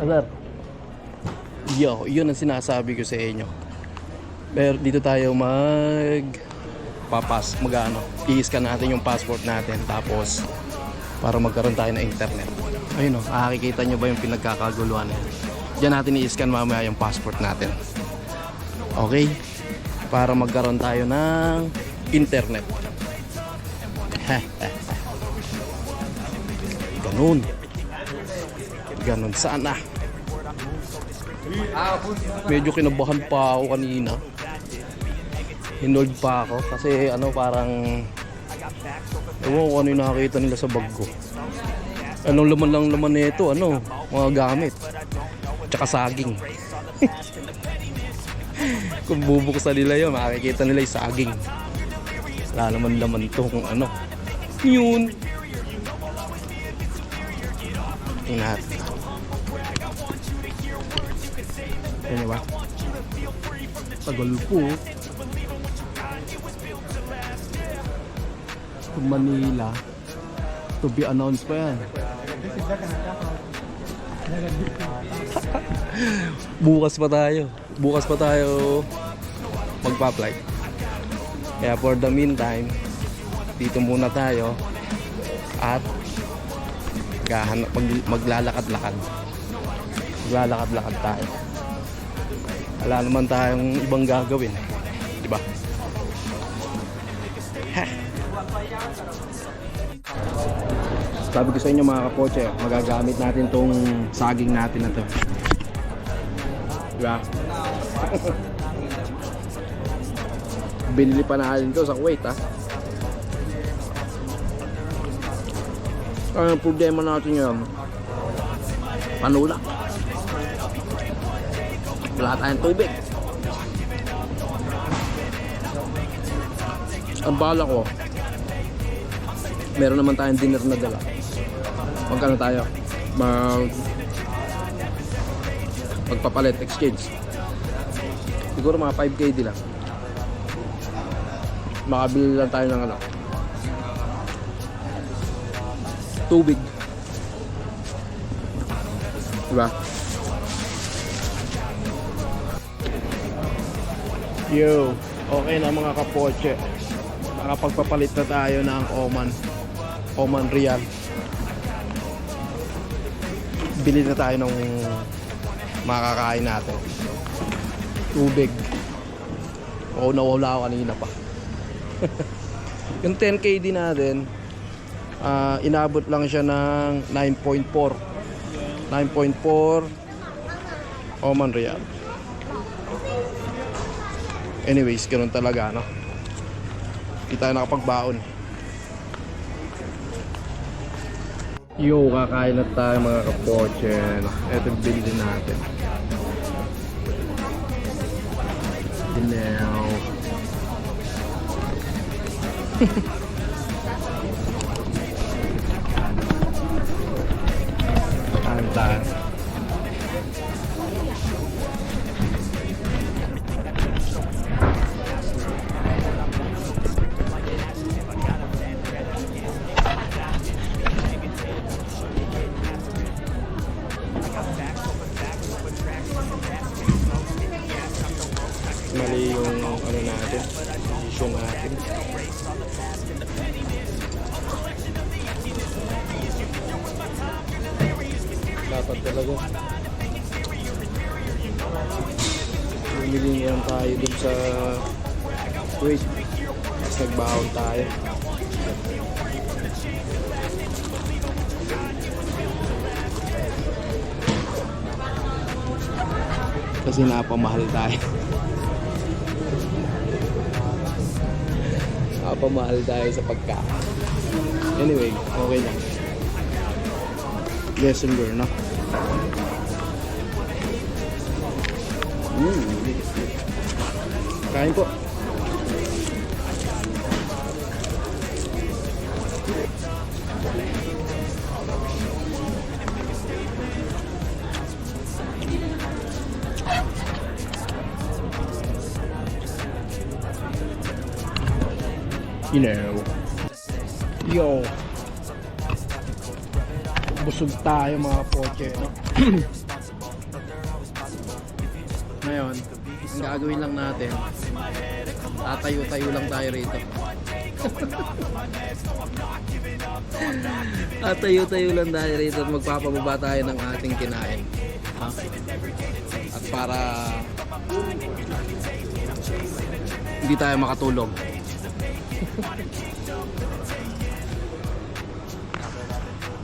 Azar. Yo, yun ang sinasabi ko sa inyo. Pero dito tayo mag papas, magano, i-scan natin yung passport natin tapos para magkaroon tayo ng internet. Ayun o, nakikita nyo ba yung pinagkakaguluhan na yan? Diyan natin i-scan mamaya yung passport natin. Okay? Para magkaroon tayo ng internet. Ganun. Ganun sana. Medyo kinabahan pa ako kanina. Hinold pa ako kasi ano parang Ewan ko ano yung nakakita nila sa bag ko. Anong laman lang laman nito, ano, mga gamit. Tsaka saging. Kung bubuksan nila yun, makikita nila yung saging. Wala naman laman to kung ano. Yun. Ingat. Ano ba? Tagal po. To Manila. To be announced pa yan. Bukas pa tayo. Bukas pa tayo magpa-flight. Kaya for the meantime, dito muna tayo at gahanap, mag, maglalakad-lakad. Maglalakad-lakad tayo. Wala naman tayong ibang gagawin. Di ba? Sabi ko sa inyo mga kapoche, magagamit natin tong saging natin na to. Diba? Binili pa natin to sa Kuwait ha. Ang problema natin yun, panula. Wala tayong tubig. Ang bala ko, meron naman tayong dinner na dala. Magkano tayo? Mag magpapalit exchange. Siguro mga 5k di lang. Makabili lang tayo ng ano. Tubig. Diba? Yo, okay na mga kapoche. Nakapagpapalit na tayo ng Oman. Oman Real. Bili na tayo ng makakain natin. Tubig. Oo, nawala ako kanina pa. yung 10k din natin, ah, inabot lang siya ng 9.4. 9.4 Oman Real. Anyways, ganun talaga, no? Hindi tayo nakapagbaon. Yo, kakain na tayo mga kapoche. Ito yung building natin. Dinaw. Mali yung ano natin, issue natin. Dapat talaga. Bumili lang tayo dun sa Wait. Tapos nagbaon tayo. Kasi napamahal tayo. Napamahal tayo sa pagkain. Anyway, okay lang. Lesson learned, no? Mm. Kain po. You know. Yo. Busog tayo mga poche. No? Ngayon, ang gagawin lang natin, tatayo-tayo lang tayo rito. tatayo-tayo lang tayo rito at magpapababa tayo ng ating kinain. Ha? At para hindi tayo makatulog.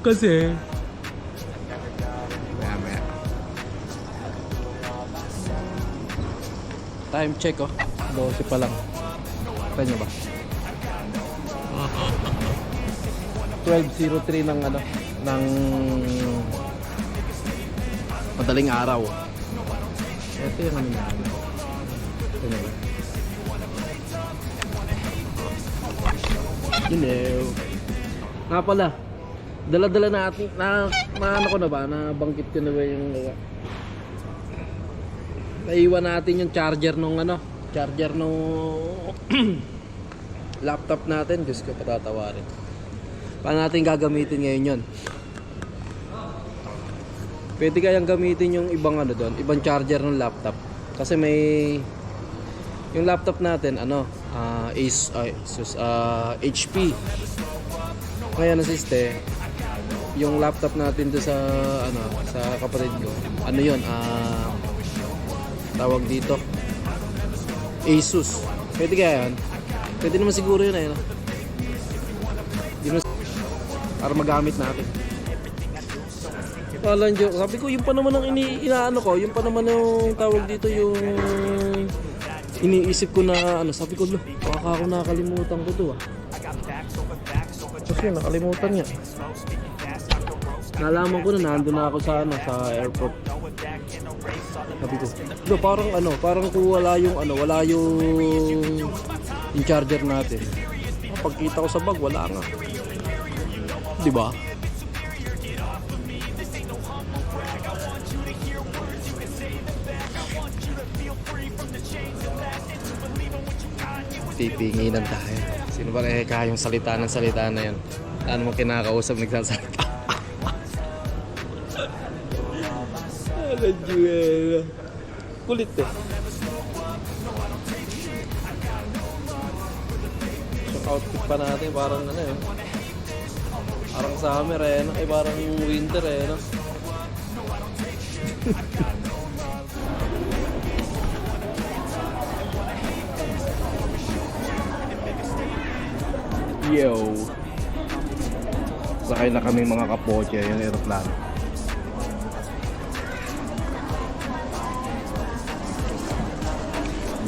Kasi Maya Time check oh. 12 pa lang. Kaya nyo ba? 12.03 ng ano ng madaling araw. Ito yung ano namin ito na ba hello. Nga pala dala-dala natin na, na ano ko na ba na bangkit ko na ba yung naiwan natin yung charger nung ano charger nung laptop natin. Diyos ko patatawarin paano natin gagamitin ngayon yon pwede kayang gamitin yung ibang ano doon ibang charger ng laptop. Kasi may yung laptop natin ano ah Ace ay sus ah, HP ngayon nasiste yung laptop natin do sa ano sa kapatid ko ano yon ah tawag dito Asus pwede kaya yan pwede naman siguro yun eh no? Para magamit natin Walang joke. Sabi ko, yung pa naman ang ini inaano ko, yung pa naman yung tawag dito yung iniisip ko na ano, sabi ko, baka ako nakakalimutan ko to ah. Yun, nakalimutan niya. Nalaman ko na nandun na ako sa ano, sa airport. Sabi ko, lo, parang ano, parang kung wala yung ano, wala yung yung charger natin. Pagkita ko sa bag, wala nga. 'Di ba? Pipinginan tayo. Sino ba kaya kayong salita ng salita na yun? Ano mo kinakausap nagsasalita? Ala, Juela. Kulit eh. Yung outfit pa natin parang ano eh. Parang summer eh. no? Eh parang winter eh. No? Yo. Sakay na kami mga kapoche yung aeroplano.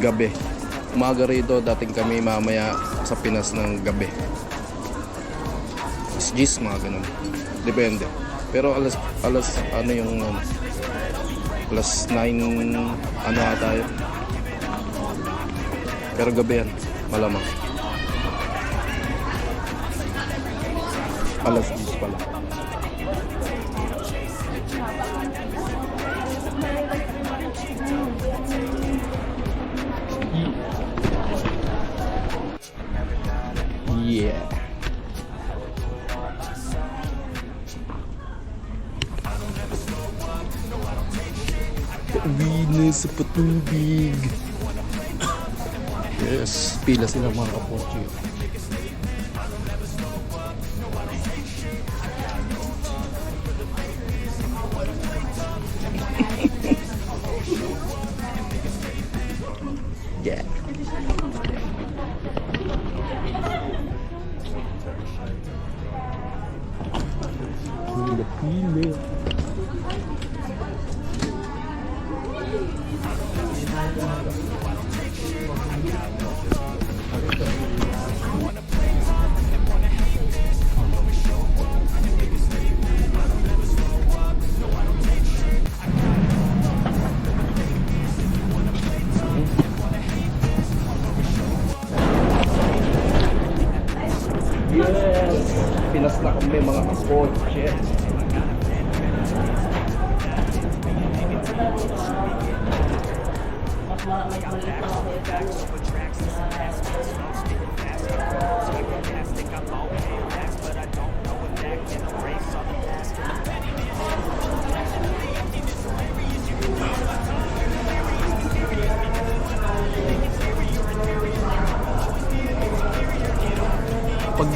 Gabi. Umaga rito, dating kami mamaya sa Pinas ng gabi. 10, mga ganun. Depende. Pero alas, alas, ano yung, um, alas 9, ano ata yun. Pero gabi yan, malamang. Alas 10 pala. Yeah. Uwi na sa patubig. Yes, pila sila mga kapotse. Pila.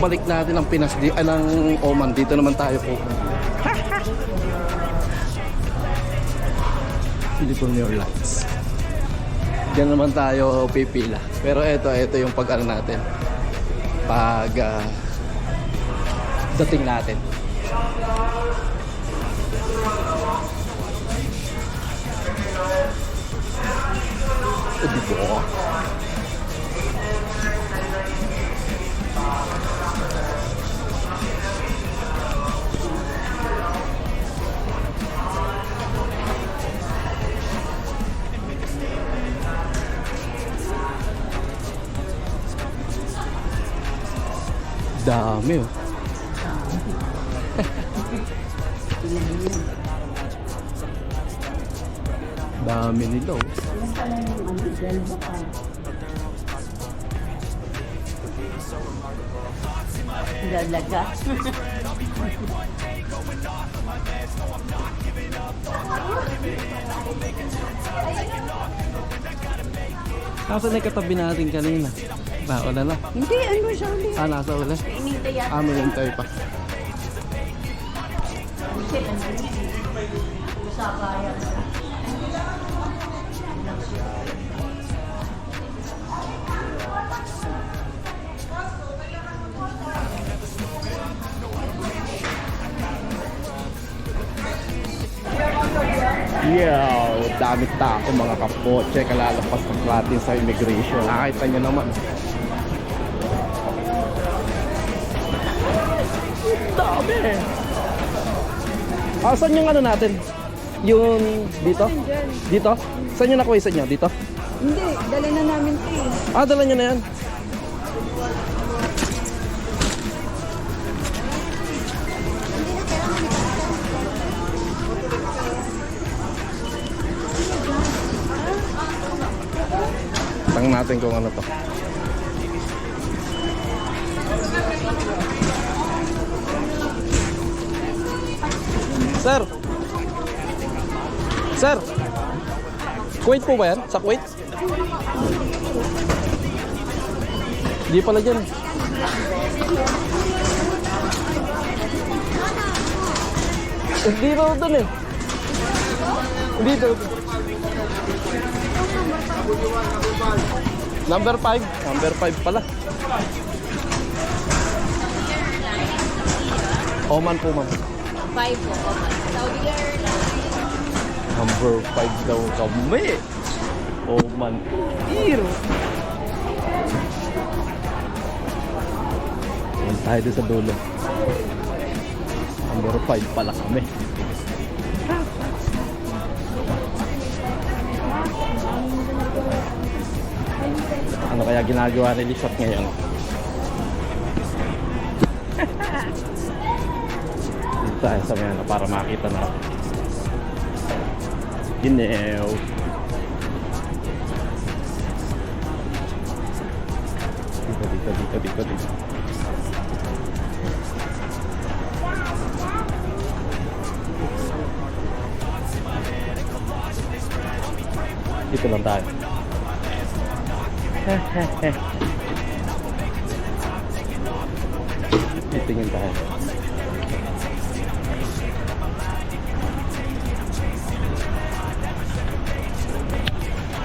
Pagbalik natin ng Pinas, di, ah, ng Oman, dito naman tayo po. Philippine Airlines. Diyan naman tayo pipila. Pero eto, eto yung pag ano natin. Pag ah, dating natin. O, Dami nila oh. Lalaga. Nasa na katabi natin kanina? Ba, wala na. Hindi, ano siya ulit. Ah, nasa. Inintay yan. Ah, may pa. Kasi, ano yun? Sa. Yeah, dami tao mga kapotse kalalapas ng natin sa immigration. Nakita nyo naman. Dami! Ah, saan yung ano natin? Yung dito? Dito? Saan yung nakuha sa inyo? Dito? Hindi, dali na namin ito eh. Ah, dala nyo na yan. Natin kung ano to. Sir! Sir! Kuwait po ba yan? Sa Kuwait? Hindi pala dyan. Hindi daw doon eh. Hindi daw. Number 5. Number 5 pala. Oman po ma'am. Five po, okay. Saudi Airlines. Number 5 daw kami. Oman. Ear. Yan tayo sa dulo. Number 5 pala kami. Ano kaya ginagawa ni Lizot ngayon? Dito tayo sa mga ano, para makita na. Ginew. Dito, dito, dito, dito, dito. Dito lang tayo. Titingin tayo.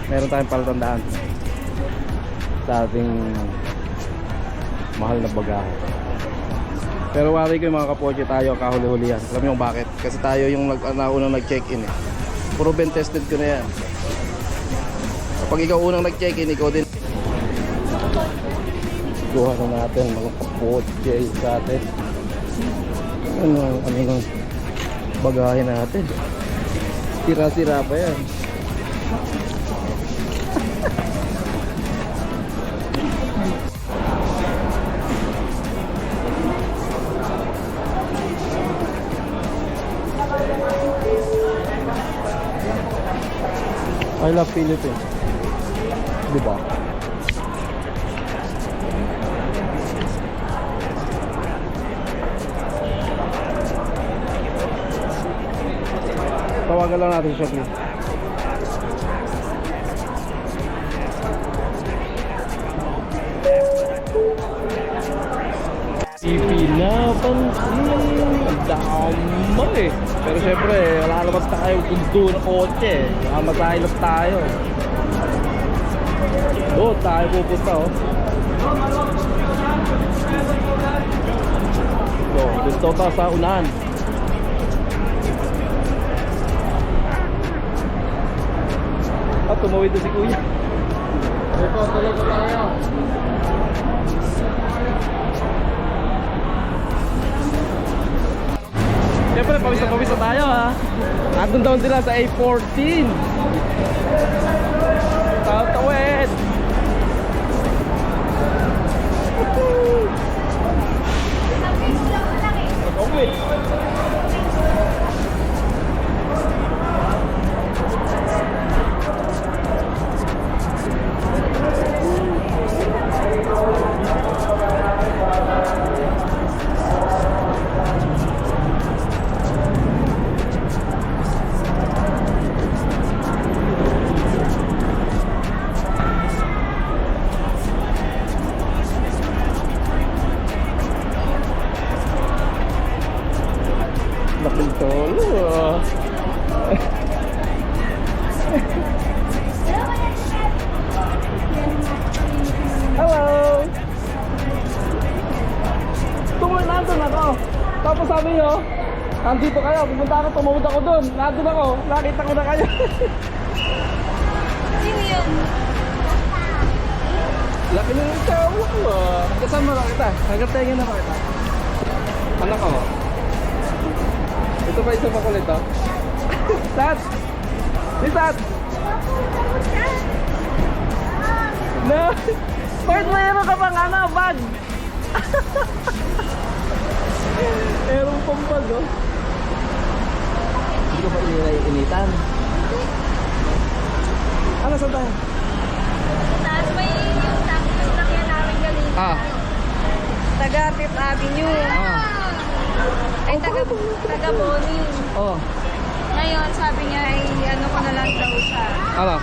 Meron tayong palatandaan sa ating mahal na bagahe. Pero wari ko yung mga kapoche tayo kahuli-hulihan. Alam kung bakit? Kasi tayo yung nag, naunang nag-check-in eh. Proven tested ko na yan. Kapag ikaw unang nag-check-in, ikaw din. Kuha na natin mga kapoche sa atin. Ano, ano ng bagahe natin. Sira-sira pa yan. I love Philippines. Di ba? Tawagan lang natin siya, please. Dama eh. Pero syempre, wala naman tayo kundo na kotse. Mamatahilap tayo. Doon tayo pupunta oh. So, gusto ta sa unahan. Ah, tumawid na si kuya. Ito, tuloy ko tayo. Siyempre, pawis na pawis na tayo ha. Andun daw sila sa A14. Nandito kayo, pupunta ako, tumawid ako dun. Nandun ako, nakita ko na kayo. Sino yun? Laki na yung tao ko ah. Kasama na kita. Hanggang na kita. Anak ko. Ito pa isa makulit oh. Sat! Si Sat! No! Port, mayroon ka bang ano, bag? Meron pang bag oh. Ko pa initan. Ano, saan tayo? Taas may yung sakyan namin galing. Ah. Taga Fifth Avenue. Ah. Ay, taga, taga Boni. Oh. Ngayon, sabi niya ay ano ko na lang daw siya. Ano?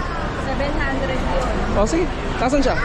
700 yun. Oh, sige. Nasaan siya?